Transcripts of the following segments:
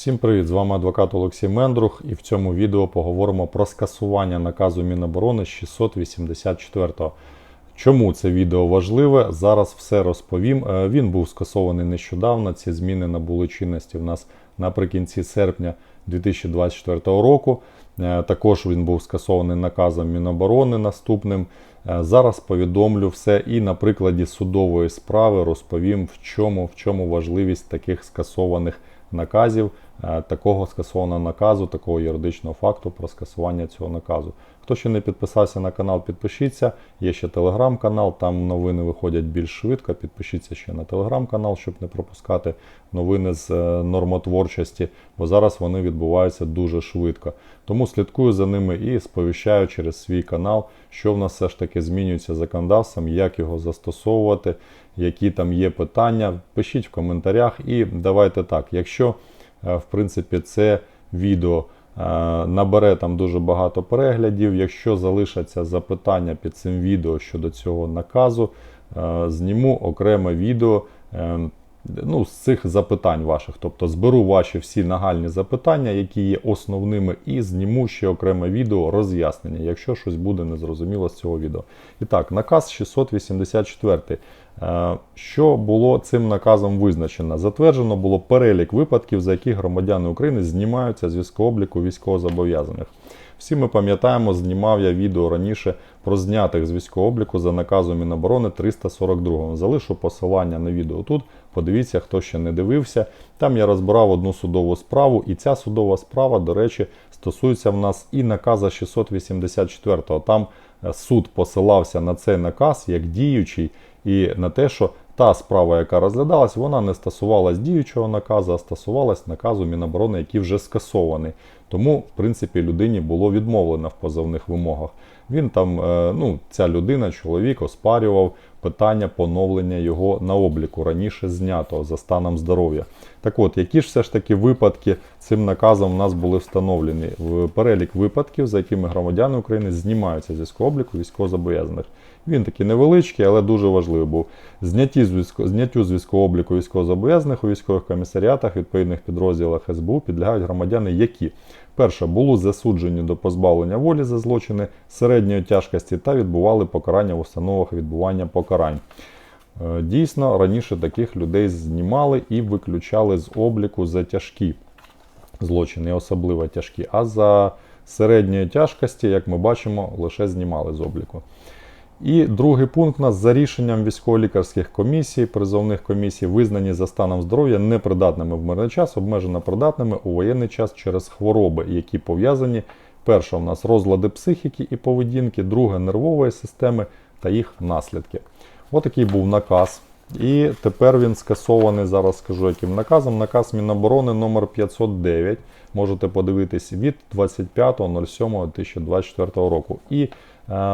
Всім привіт! З вами адвокат Олексій Мендрух, і в цьому відео поговоримо про скасування наказу Міноборони з 684. Чому це відео важливе? Зараз все розповім. Е, Він був скасований нещодавно. Ці зміни набули чинності в нас наприкінці серпня 2024 року. Е, Також він був скасований наказом Міноборони наступним. Е, Зараз повідомлю все і на прикладі судової справи розповім, в чому, в чому важливість таких скасованих наказів, такого скасованого наказу, такого юридичного факту про скасування цього наказу. Хто ще не підписався на канал, підпишіться. Є ще телеграм-канал, там новини виходять більш швидко. Підпишіться ще на телеграм-канал, щоб не пропускати новини з е, нормотворчості, бо зараз вони відбуваються дуже швидко. Тому слідкую за ними і сповіщаю через свій канал, що в нас все ж таки змінюється законодавством, як його застосовувати, які там є питання. Пишіть в коментарях і давайте так. Якщо е, в принципі це відео е, набере там дуже багато переглядів, якщо залишаться запитання під цим відео щодо цього наказу, е, зніму окреме відео. Ну, з цих запитань ваших, тобто зберу ваші всі нагальні запитання, які є основними, і зніму ще окреме відео роз'яснення, якщо щось буде незрозуміло з цього відео. І так, наказ 684. Е, Що було цим наказом визначено? Затверджено було перелік випадків, за які громадяни України знімаються з військовообліку військовозобов'язаних. Всі ми пам'ятаємо, знімав я відео раніше про знятих з військового обліку за наказом Міноборони 342. Залишу посилання на відео тут. Подивіться, хто ще не дивився. Там я розбирав одну судову справу, і ця судова справа, до речі, стосується в нас і наказа 684. Там е, суд посилався на цей наказ як діючий, і на те, що та справа, яка розглядалась, вона не стосувалась діючого наказу, а стосувалась наказу Міноборони, який вже скасований. Тому, в принципі, людині було відмовлено в позовних вимогах. Він там, е, ну, ця людина, чоловік, оспарював питання поновлення його на обліку раніше знятого за станом здоров'я. Так от, які ж все ж таки випадки цим наказом у нас були встановлені в перелік випадків, за якими громадяни України знімаються з обліку військовозобов'язаних. Він такий невеличкий, але дуже важливий був. Зняттю з військового обліку військовозобов'язаних у військових комісаріатах відповідних підрозділах СБУ підлягають громадяни, які перше були засуджені до позбавлення волі за злочини середньої тяжкості та відбували покарання в установах відбування покарань. Е, Дійсно, раніше таких людей знімали і виключали з обліку за тяжкі злочини, особливо тяжкі, а за середньої тяжкості, як ми бачимо, лише знімали з обліку. І другий пункт у нас за рішенням військово-лікарських комісій, призовних комісій, визнані за станом здоров'я непридатними в мирний час, обмежено придатними у воєнний час через хвороби, які пов'язані. Перше, у нас розлади психіки і поведінки, друге нервової системи та їх наслідки. Отакий був наказ. І тепер він скасований. Зараз скажу, яким наказом. Наказ Міноборони номер 509. Можете подивитись від 25.07.2024 року. І е,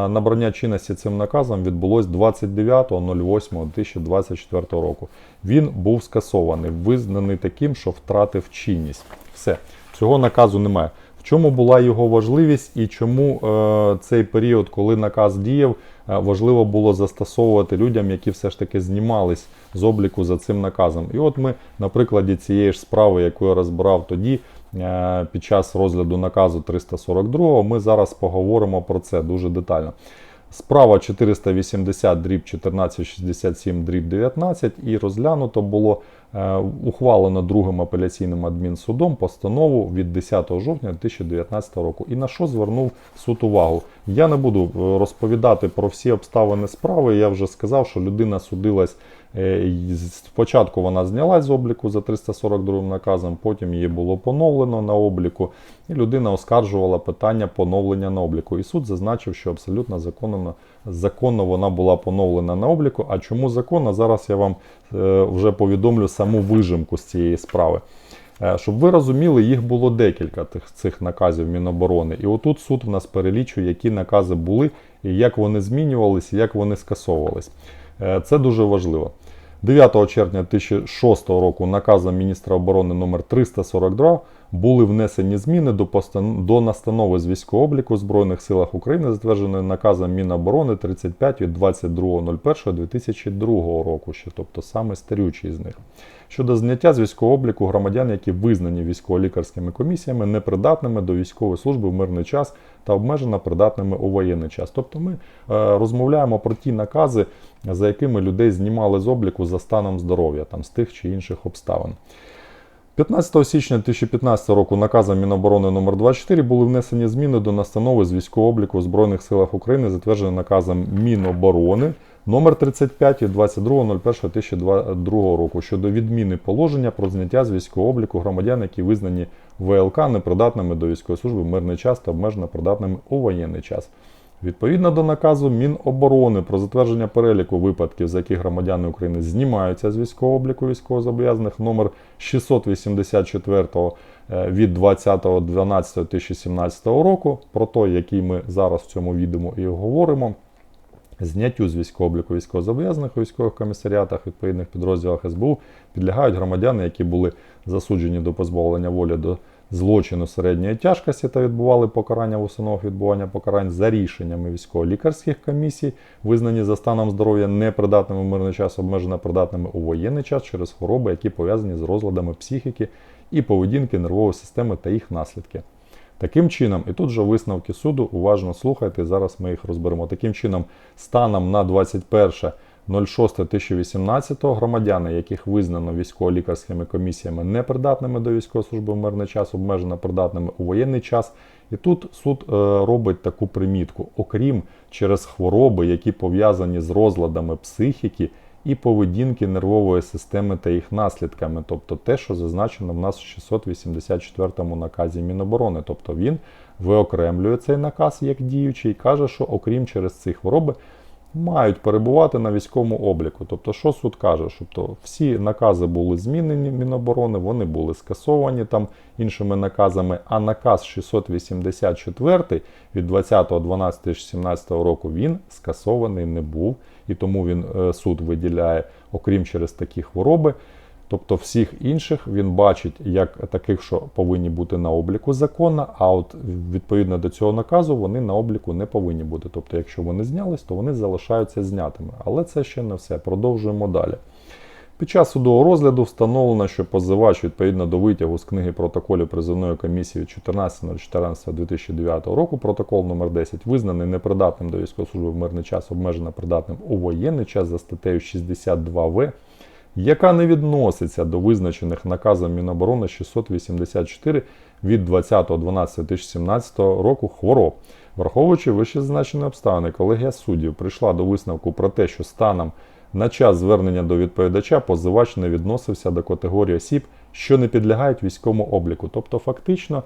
набрання чинності цим наказом відбулось 29.08.2024 року. Він був скасований, визнаний таким, що втратив чинність. Все, цього наказу немає. Чому була його важливість і чому е, цей період, коли наказ діяв, е, важливо було застосовувати людям, які все ж таки знімались з обліку за цим наказом. І от ми на прикладі цієї ж справи, яку я розбирав тоді, е, під час розгляду наказу 342, ми зараз поговоримо про це дуже детально. Справа 480 дріб 1467 дріб 19 і розглянуто було е, ухвалено другим апеляційним адмінсудом постанову від 10 жовтня 2019 року. І на що звернув суд увагу? Я не буду е, розповідати про всі обставини справи. Я вже сказав, що людина судилась. Е, Спочатку вона знялась з обліку за 342 наказом, потім її було поновлено на обліку, і людина оскаржувала питання поновлення на обліку. І суд зазначив, що абсолютно законно, законно вона була поновлена на обліку. А чому законно? Зараз я вам е, вже повідомлю саму вижимку з цієї справи. Е, Щоб ви розуміли, їх було декілька тих цих наказів Міноборони. І отут суд в нас перелічує, які накази були, і як вони змінювалися, як вони скасовувались. Е, Це дуже важливо. 9 червня 2006 року наказом міністра оборони номер 342 були внесені зміни до, постан... до настанови з військового обліку в Збройних силах України, затвердженої наказом Міноборони 35 від 22.01.2002 року, ще, тобто саме старючий з них. Щодо зняття з військового обліку громадян, які визнані військово-лікарськими комісіями непридатними до військової служби в мирний час та обмежено придатними у воєнний час. Тобто ми е, розмовляємо про ті накази, за якими людей знімали з обліку за станом здоров'я, там з тих чи інших обставин. 15 січня 2015 року наказом Міноборони номер 24 були внесені зміни до настанови з військового обліку у Збройних силах України, затверджений наказом Міноборони номер 35 від 22.01.2022 року щодо відміни положення про зняття з військового обліку громадян, які визнані ВЛК непридатними до військової служби в мирний час та обмежено придатними у воєнний час. Відповідно до наказу Міноборони про затвердження переліку випадків, за які громадяни України знімаються з військового обліку військовозобов'язаних номер 684 е, від 20.12.2017 року, про той, який ми зараз в цьому відео і говоримо. Зняттю з військового обліку військовозобов'язаних у військових комісаріатах відповідних підрозділах СБУ підлягають громадяни, які були засуджені до позбавлення волі до злочину середньої тяжкості та відбували покарання в установах відбування покарань за рішеннями військово-лікарських комісій, визнані за станом здоров'я непридатними в мирний час, обмежено придатними у воєнний час через хвороби, які пов'язані з розладами психіки і поведінки нервової системи та їх наслідки. Таким чином, і тут же висновки суду, уважно слухайте, зараз ми їх розберемо. Таким чином, станом на 21.06.2018 громадяни, яких визнано військово-лікарськими комісіями непридатними до військової служби в мирний час, обмежено придатними у воєнний час. І тут суд е, робить таку примітку, окрім через хвороби, які пов'язані з розладами психіки і поведінки нервової системи та їх наслідками, тобто те, що зазначено в нас в 684 наказі Міноборони. Тобто він виокремлює цей наказ як діючий каже, що окрім через ці хвороби мають перебувати на військовому обліку. Тобто, що суд каже? Тобто всі накази були змінені Міноборони, вони були скасовані там іншими наказами. А наказ 684 від 20.12.2017 року він скасований не був, і тому він е, суд виділяє, окрім через такі хвороби. Тобто всіх інших він бачить як таких, що повинні бути на обліку законно, а от відповідно до цього наказу вони на обліку не повинні бути. Тобто, якщо вони знялись, то вони залишаються знятими. Але це ще не все. Продовжуємо далі. Під час судового розгляду встановлено, що позивач відповідно до витягу з книги протоколів призовної комісії 14.14.2009 року, протокол номер 10 визнаний непридатним до військової служби в мирний час, обмежено придатним у воєнний час за статтею 62В яка не відноситься до визначених наказом Міноборони 684 від 20.12.2017 року хвороб. Враховуючи вище зазначені обставини, колегія суддів прийшла до висновку про те, що станом на час звернення до відповідача позивач не відносився до категорії осіб, що не підлягають військовому обліку. Тобто, фактично,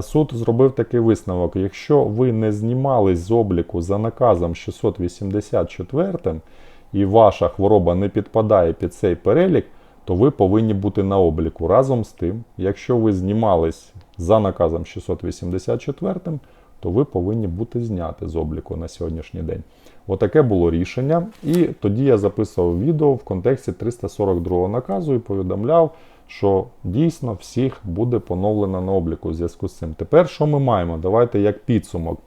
суд зробив такий висновок: якщо ви не знімались з обліку за наказом 684 і ваша хвороба не підпадає під цей перелік, то ви повинні бути на обліку. Разом з тим, якщо ви знімались за наказом 684, то ви повинні бути зняти з обліку на сьогоднішній день. Отаке було рішення. І тоді я записував відео в контексті 342 наказу і повідомляв, що дійсно всіх буде поновлено на обліку в зв'язку з цим. Тепер що ми маємо? Давайте як підсумок.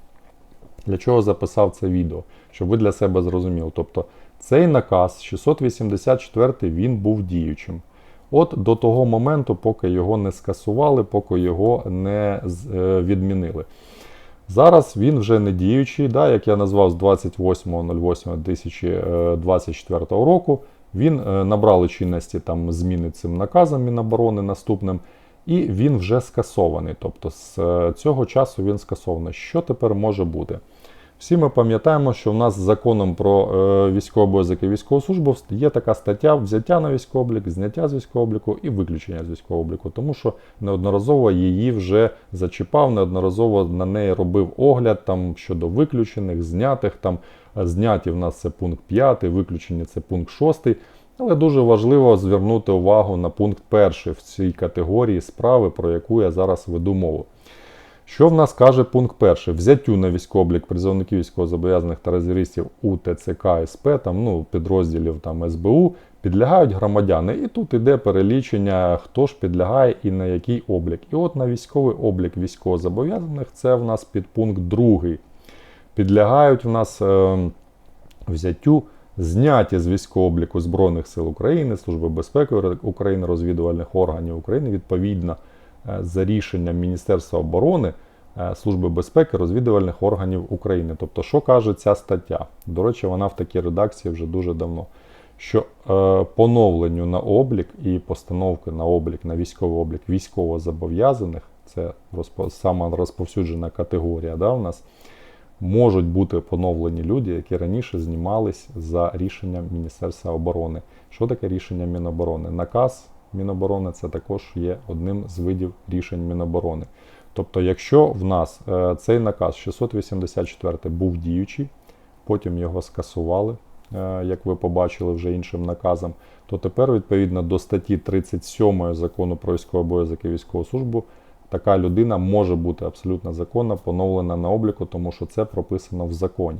Для чого записав це відео? Щоб ви для себе зрозуміли. Тобто цей наказ 684 він був діючим. От до того моменту, поки його не скасували, поки його не е, відмінили. Зараз він вже не діючий, да, як я назвав з 28.08.2024 року. Він е, набрали чинності там зміни цим наказом Міноборони наступним, і він вже скасований. Тобто з е, цього часу він скасований. Що тепер може бути? Всі ми пам'ятаємо, що в нас законом про е, військовий обов'язок і військову службу є така стаття взяття на військовий облік, зняття з військового обліку і виключення з військового обліку, тому що неодноразово її вже зачіпав, неодноразово на неї робив огляд там щодо виключених, знятих. Там Зняті в нас це пункт 5, виключені це пункт 6. Але дуже важливо звернути увагу на пункт 1 в цій категорії справи, про яку я зараз веду мову. Що в нас каже пункт перший? Взяттю на військовий облік призовників військовозобов'язаних та резервістів у ТЦК СП, там, ну, підрозділів там, СБУ підлягають громадяни. І тут іде перелічення, хто ж підлягає і на який облік. І от на військовий облік військовозобов'язаних це в нас підпункт другий. Підлягають в нас е, взяттю зняті з військового обліку Збройних сил України, Служби безпеки України, розвідувальних органів України відповідно за рішенням Міністерства оборони. е, Служби безпеки розвідувальних органів України. Тобто, що каже ця стаття? До речі, вона в такій редакції вже дуже давно. Що е, поновленню на облік і постановки на облік на військовий облік військовозобов'язаних, це розпо, сама розповсюджена категорія, да, у нас можуть бути поновлені люди, які раніше знімались за рішенням Міністерства оборони. Що таке рішення Міноборони? Наказ Міноборони це також є одним з видів рішень Міноборони. Тобто, якщо в нас е, цей наказ 684 був діючий, потім його скасували, е, як ви побачили вже іншим наказом, то тепер, відповідно до статті 37 закону про військовий обов'язок і військову службу, така людина може бути абсолютно законно поновлена на обліку, тому що це прописано в законі.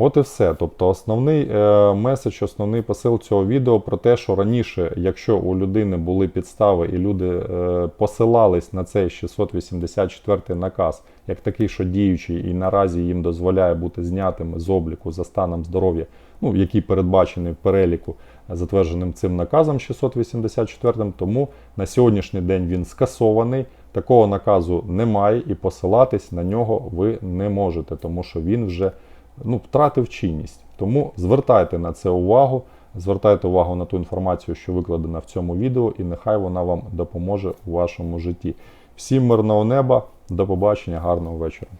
От і все. Тобто, основний е, меседж, основний посил цього відео про те, що раніше, якщо у людини були підстави і люди е, посилались на цей 684 наказ, як такий, що діючий, і наразі їм дозволяє бути знятими з обліку за станом здоров'я, ну який передбачений в переліку, затвердженим цим наказом 684, тому на сьогоднішній день він скасований. Такого наказу немає, і посилатись на нього ви не можете, тому що він вже ну, втратив чинність. Тому звертайте на це увагу, звертайте увагу на ту інформацію, що викладена в цьому відео, і нехай вона вам допоможе у вашому житті. Всім мирного неба, до побачення, гарного вечора.